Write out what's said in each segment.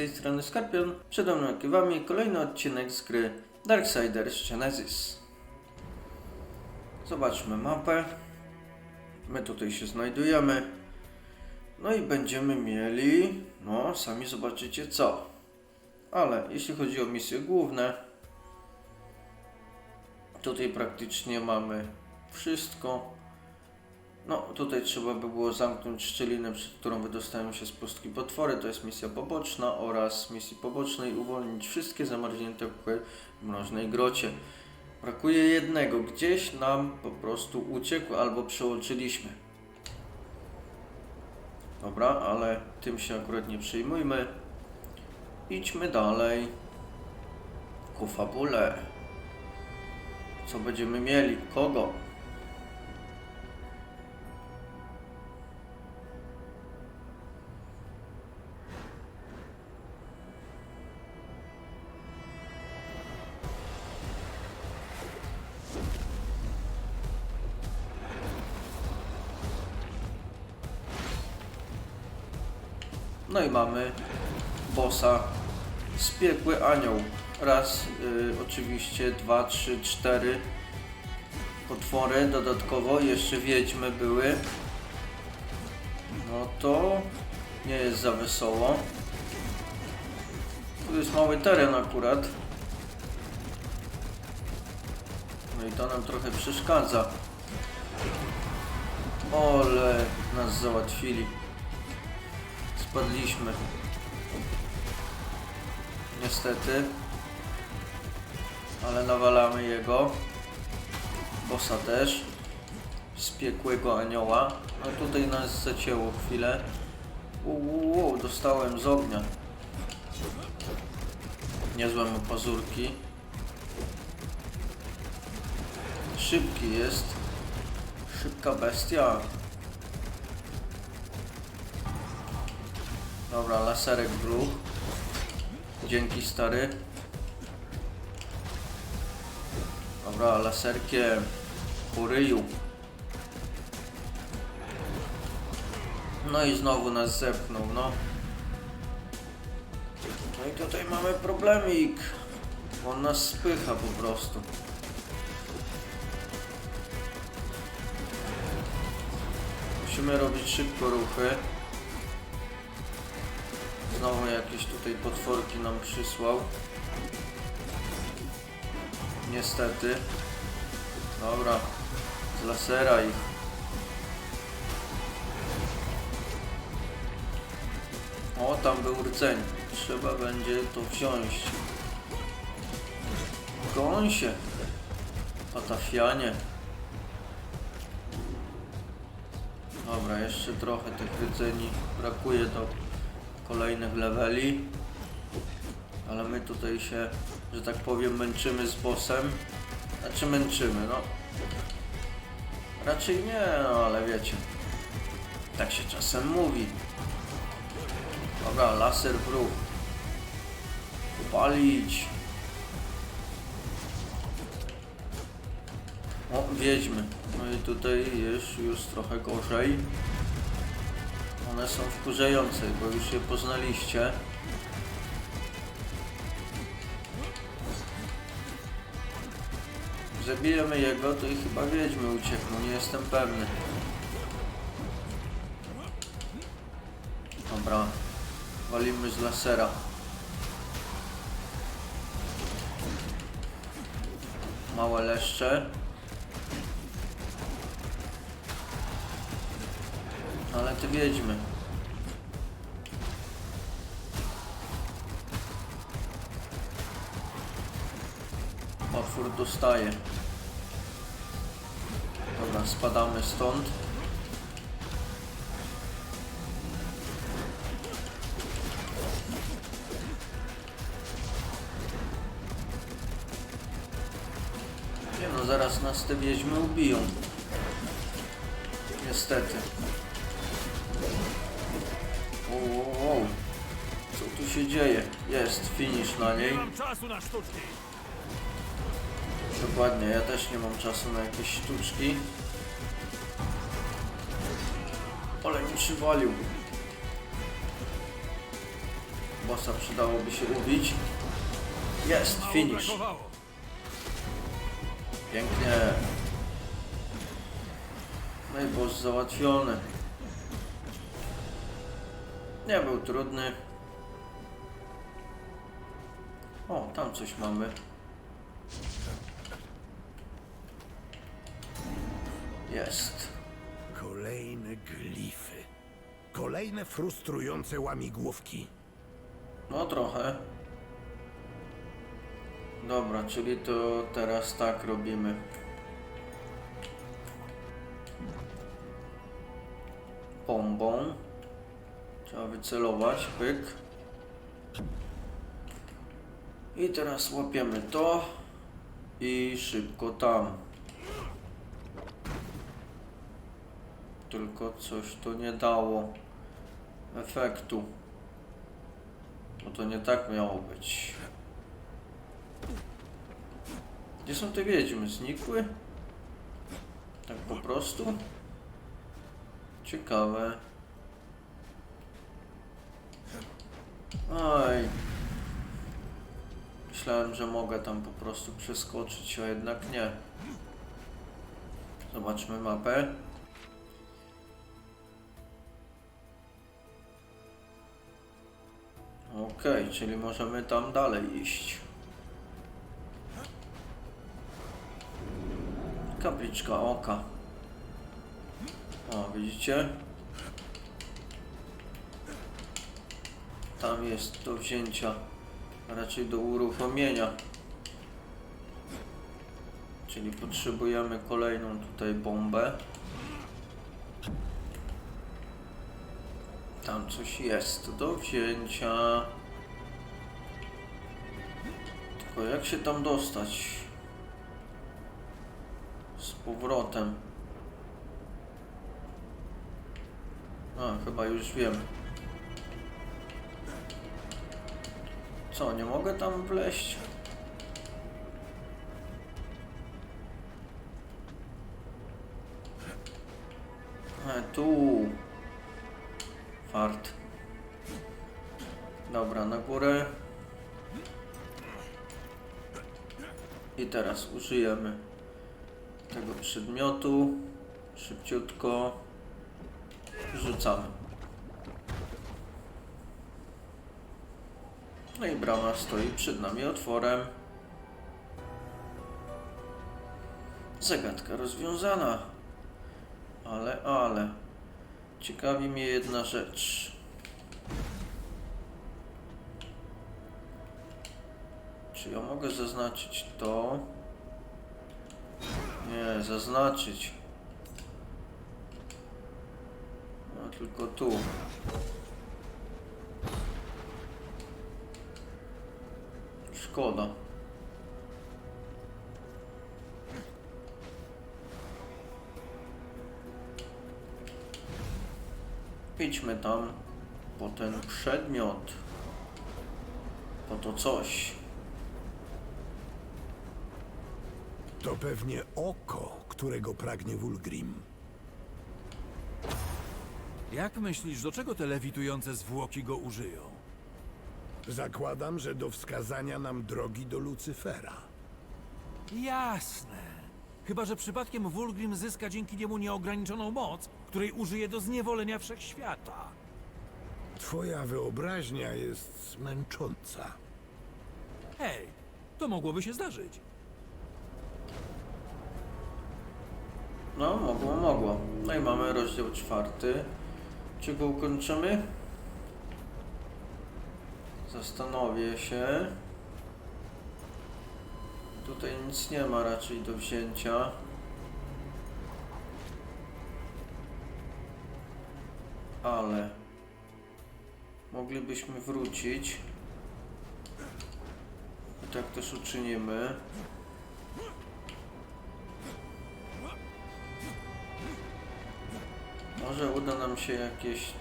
Tej strony Skorpion. Przede mną i wami kolejny odcinek z gry Darksiders Genesis. Zobaczmy mapę. My tutaj się znajdujemy. No i będziemy mieli, no sami zobaczycie co. Ale jeśli chodzi o misje główne, tutaj praktycznie mamy wszystko. No, tutaj trzeba by było zamknąć szczelinę, przed którą wydostają się z pustki potwory. To jest misja poboczna oraz misji pobocznej uwolnić wszystkie zamarznięte kły w mroźnej grocie. Brakuje jednego. Gdzieś nam po prostu uciekł albo przełączyliśmy. Dobra, ale tym się akurat nie przejmujmy. Idźmy dalej. Ku fabule. Co będziemy mieli? Kogo? No i mamy bossa Spiekły Anioł. Raz, y, oczywiście, dwa, trzy, cztery potwory. Dodatkowo jeszcze wiedźmy były. No to nie jest za wesoło. Tu jest mały teren akurat. No i to nam trochę przeszkadza. Ole, nas załatwili. Spadliśmy. Niestety. Ale nawalamy jego. Bossa też. Z piekłego anioła. No tutaj nas zacięło chwilę. Uuu, dostałem z ognia. Niezłe mu pazurki. Szybki jest. Szybka bestia. Dobra, laserek ruch. Dzięki stary. Dobra, laserkiem po ryju. No i znowu nas zepchnął, no. No i tutaj mamy problemik. On nas spycha po prostu. Musimy robić szybko ruchy. Znowu jakieś tutaj potworki nam przysłał. Niestety. Dobra. Z lasera ich. O, tam był rdzeń. Trzeba będzie to wziąć. Gąsie. Patafianie. Dobra, jeszcze trochę tych rdzeni brakuje do kolejnych leveli. Ale my tutaj się, że tak powiem, męczymy z bossem. Znaczy męczymy, no. Raczej nie, no ale wiecie. Tak się czasem mówi. Dobra, laser w ruch. Upalić. O, wiedźmy. No i tutaj jest już trochę gorzej. One są wkurzające, bo już je poznaliście. Zabijemy jego, to i chyba wiedźmy uciekną, nie jestem pewny. Dobra, walimy z lasera. Małe leszcze. Ale ty wiedźmy. Otwór dostaje. Dobra, spadamy stąd. Nie no, zaraz nas te wiedźmy ubiją. Niestety. Wow, wow, wow. Co tu się dzieje? Jest finish na niej. Mam czasu na sztuczki. Dokładnie, ja też nie mam czasu na jakieś sztuczki. Ale mi przywalił. bossa przydałoby się ubić. Jest, finish. Pięknie. No i boss załatwiony. Nie był trudny. O, tam coś mamy. Jest. Kolejne glify. Kolejne frustrujące łamigłówki. No trochę. Dobra, czyli to teraz tak robimy. Bombą. Trzeba wycelować, pyk. I teraz łapiemy to i szybko tam. Tylko coś to nie dało efektu. Bo to nie tak miało być. Gdzie są te wiedźmy? Znikły? Tak po prostu? Ciekawe. Oj. Myślałem, że mogę tam po prostu przeskoczyć, a jednak nie. Zobaczmy mapę. Okej, czyli możemy tam dalej iść. Kapliczka oka. O, widzicie? Tam jest do wzięcia, raczej do uruchomienia. Czyli potrzebujemy kolejną tutaj bombę. Tam coś jest do wzięcia. Jak się tam dostać? Z powrotem. A, chyba już wiem. Co, nie mogę tam wleźć? A, tu. Fart. Dobra, na górę. I teraz użyjemy tego przedmiotu. Szybciutko. Rzucamy. No i brama stoi przed nami otworem. Zagadka rozwiązana. Ale, ale. Ciekawi mnie jedna rzecz. Czy ja mogę zaznaczyć to? Nie, zaznaczyć. No tylko tu. Szkoda. Idźmy tam po ten przedmiot. Po to coś. To pewnie oko, którego pragnie Wulgrim. Jak myślisz, do czego te lewitujące zwłoki go użyją? Zakładam, że do wskazania nam drogi do Lucyfera. Jasne. Chyba, że przypadkiem Wulgrim zyska dzięki niemu nieograniczoną moc, której użyje do zniewolenia wszechświata. Twoja wyobraźnia jest męcząca. Hej, to mogłoby się zdarzyć. No, mogło, mogło. No i mamy rozdział czwarty. Czy go ukończymy? Zastanowię się. Tutaj nic nie ma raczej do wzięcia. Ale moglibyśmy wrócić. I tak też uczynimy. Może uda nam się jakieś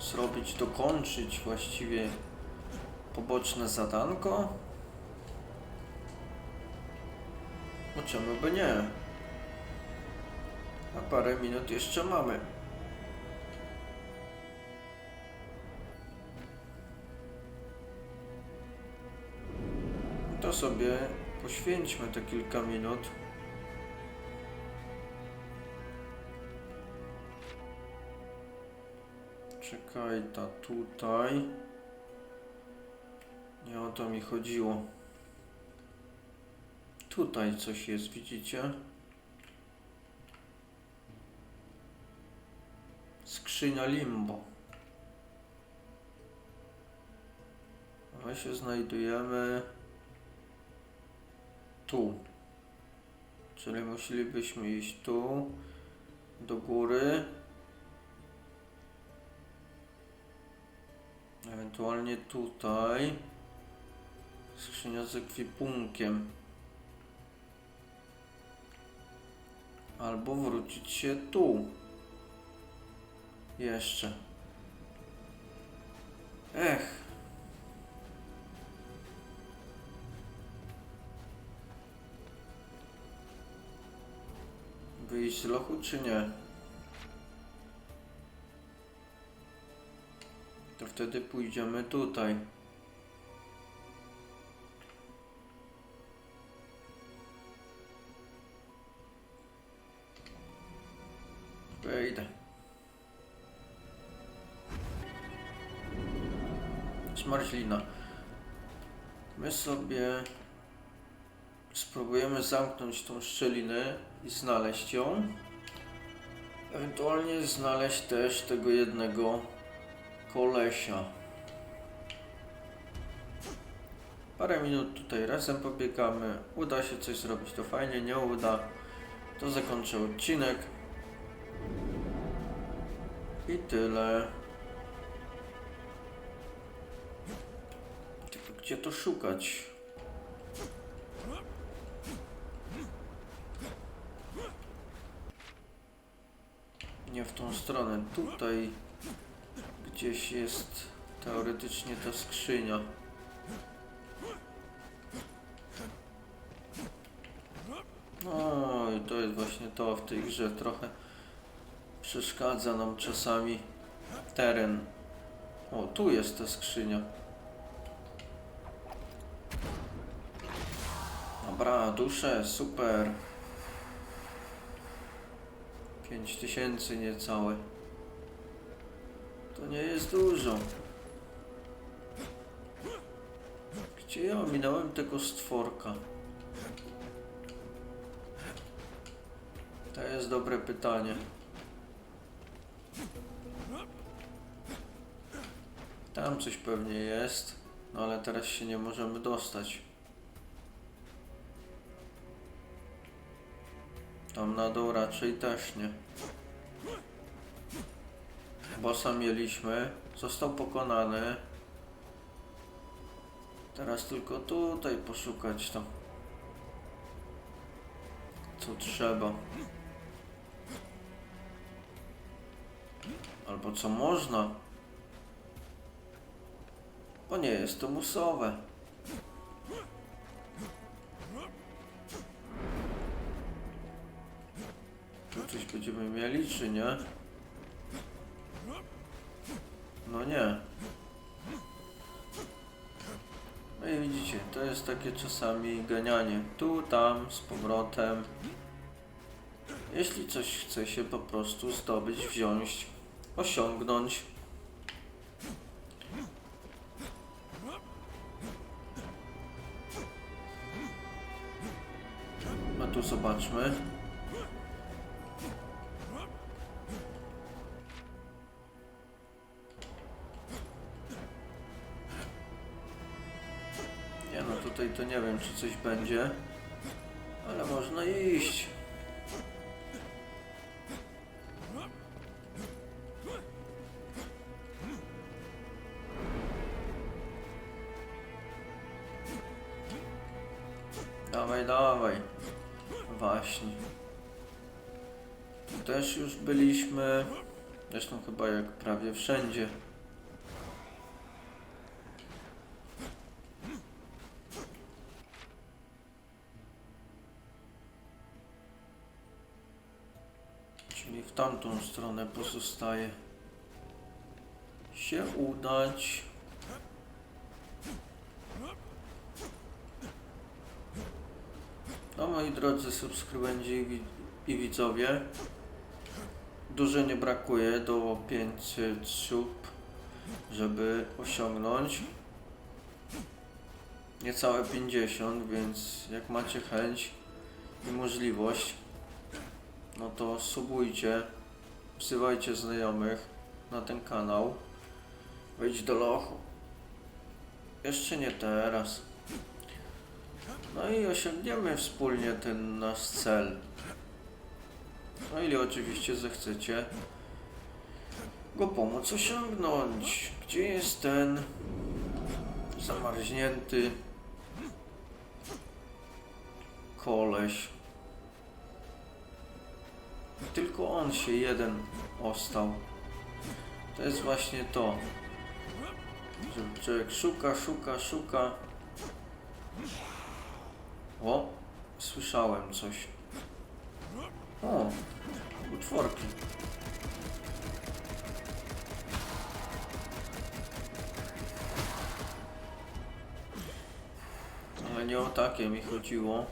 zrobić, dokończyć właściwie poboczne zadanko? No czemu by nie? A parę minut jeszcze mamy. To sobie poświęćmy te kilka minut. Czekaj, ta tutaj. Nie o to mi chodziło. Tutaj coś jest, widzicie? Skrzynia limbo. My się znajdujemy tu. Czyli musielibyśmy iść tu, do góry. Ewentualnie tutaj. Skrzynia z ekwipunkiem. Albo wrócić się tu. Jeszcze. Ech. Wyjść z lochu czy nie? To wtedy pójdziemy tutaj. Wejdę. Zmarzlina. My sobie spróbujemy zamknąć tą szczelinę i znaleźć ją. Ewentualnie znaleźć też tego jednego kolesia. Parę minut tutaj razem pobiegamy. Uda się coś zrobić, to fajnie, nie uda. To zakończę odcinek. I tyle. Gdzie to szukać? Nie w tą stronę. Tutaj gdzieś jest teoretycznie ta skrzynia. No i to jest właśnie to w tej grze trochę przeszkadza nam czasami teren. O, tu jest ta skrzynia. Dobra, dusze, super. 5000 niecałe. To nie jest dużo. Gdzie ja ominąłem tego stworka? To jest dobre pytanie. Tam coś pewnie jest, no ale teraz się nie możemy dostać. Tam na dół raczej też nie. Bossa mieliśmy, został pokonany. Teraz tylko tutaj poszukać to. Co trzeba. Albo co można. Bo nie jest to musowe. Tu coś będziemy mieli, czy nie? No nie. No i widzicie, to jest takie czasami ganianie. Tu, tam, z powrotem. Jeśli coś chce się po prostu zdobyć, wziąć, osiągnąć. No tu zobaczmy. To nie wiem, czy coś będzie, ale można iść. Dawaj, dawaj. Właśnie. Tu też już byliśmy. Zresztą chyba jak prawie wszędzie. Tamtą stronę pozostaje się udać. No moi drodzy subskrybenci i, wi- i widzowie, dużo nie brakuje do 500 sub, żeby osiągnąć niecałe 50, więc jak macie chęć i możliwość, no to subujcie, wzywajcie znajomych na ten kanał, wejdź do lochu. Jeszcze nie teraz. No i osiągniemy wspólnie ten nasz cel. No ile oczywiście zechcecie go pomóc osiągnąć. Gdzie jest ten zamarznięty koleś? Tylko on się jeden ostał. To jest właśnie to. Że człowiek szuka, szuka, szuka. O, słyszałem coś. O, utworki. Ale nie o takie mi chodziło.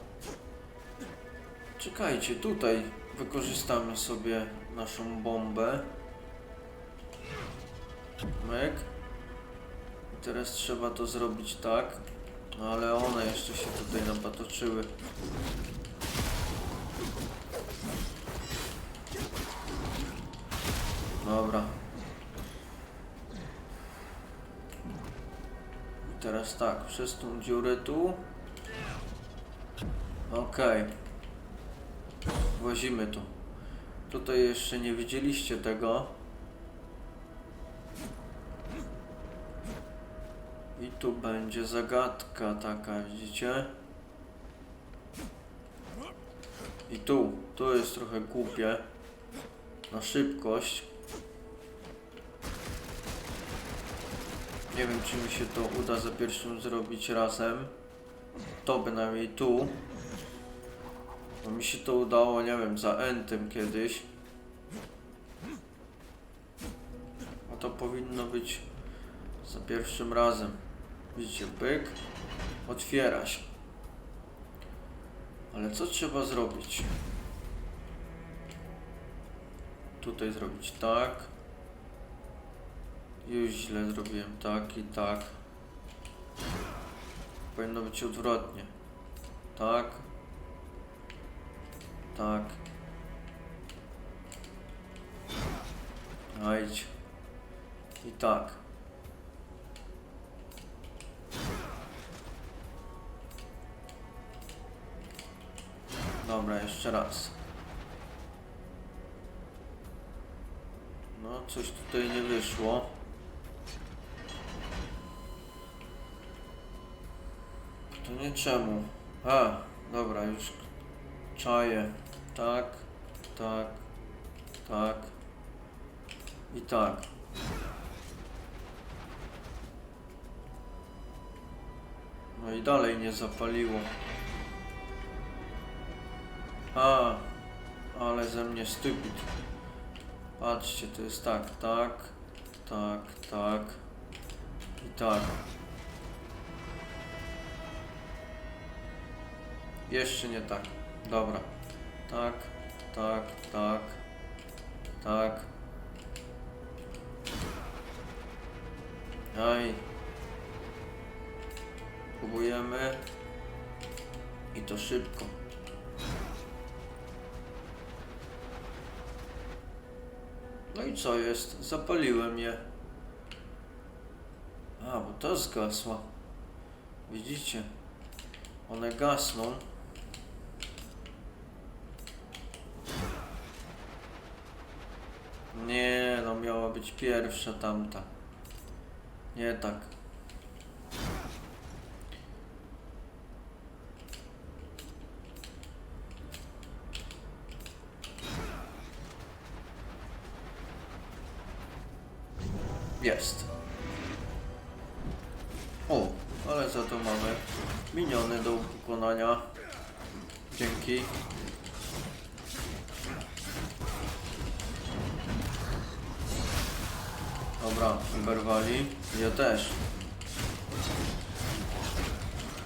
Czekajcie, tutaj wykorzystamy sobie naszą bombę. Myk. I teraz trzeba to zrobić tak. No ale one jeszcze się tutaj nam patoczyły. Dobra. I teraz tak, przez tą dziurę tu. Okej. Włazimy tu. Tutaj jeszcze nie widzieliście tego. I tu będzie zagadka taka, widzicie? I tu, tu jest trochę głupie. Na szybkość. Nie wiem, czy mi się to uda za pierwszym zrobić razem. To bynajmniej tu. Bo mi się to udało, nie wiem, za Entem kiedyś. A to powinno być za pierwszym razem. Widzicie, pyk. Otwiera się. Ale co trzeba zrobić? Tutaj zrobić tak. Już źle zrobiłem tak i tak. Powinno być odwrotnie. Tak. Tak. Ajdź. I tak. Dobra, jeszcze raz. No, coś tutaj nie wyszło. To nie czemu. A, dobra, już czaję. Tak, tak, tak i tak. No i dalej nie zapaliło. A, ale ze mnie stupid. Patrzcie, to jest tak, tak, tak, tak i tak. Jeszcze nie tak. Dobra. Tak, tak, tak, tak. Aj. Próbujemy. I to szybko. No i co jest? Zapaliłem je. A, bo to zgasła. Widzicie? One gasną. Nie, no miała być pierwsza tamta. Nie tak.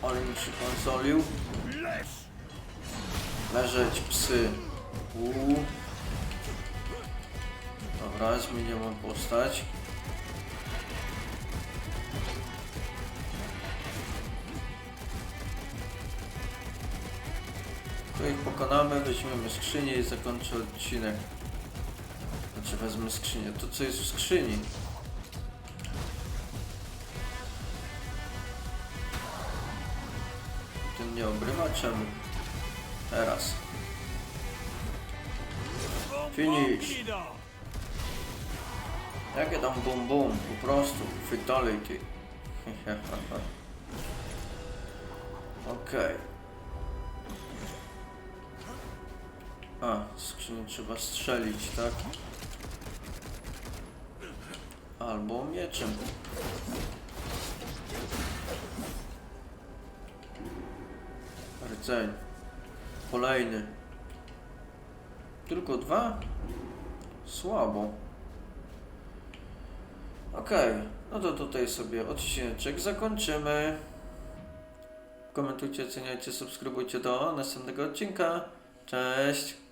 Ale mi się konsolił. Leżeć, psy. Uuu. Dobra, zmieniamy postać. To ich pokonamy, weźmiemy skrzynię i zakończę odcinek. Znaczy wezmę skrzynię. To co jest w skrzyni? Obrywa? Czemu? Teraz. Finish. Jakie tam bum bum? Po prostu. Fatality. Okej. A, skrzynię trzeba strzelić, tak? Albo mieczem. Rdzeń. Kolejny. Tylko dwa? Słabo. Okej, no to tutaj sobie odcineczek zakończymy. Komentujcie, oceniajcie, subskrybujcie do następnego odcinka. Cześć!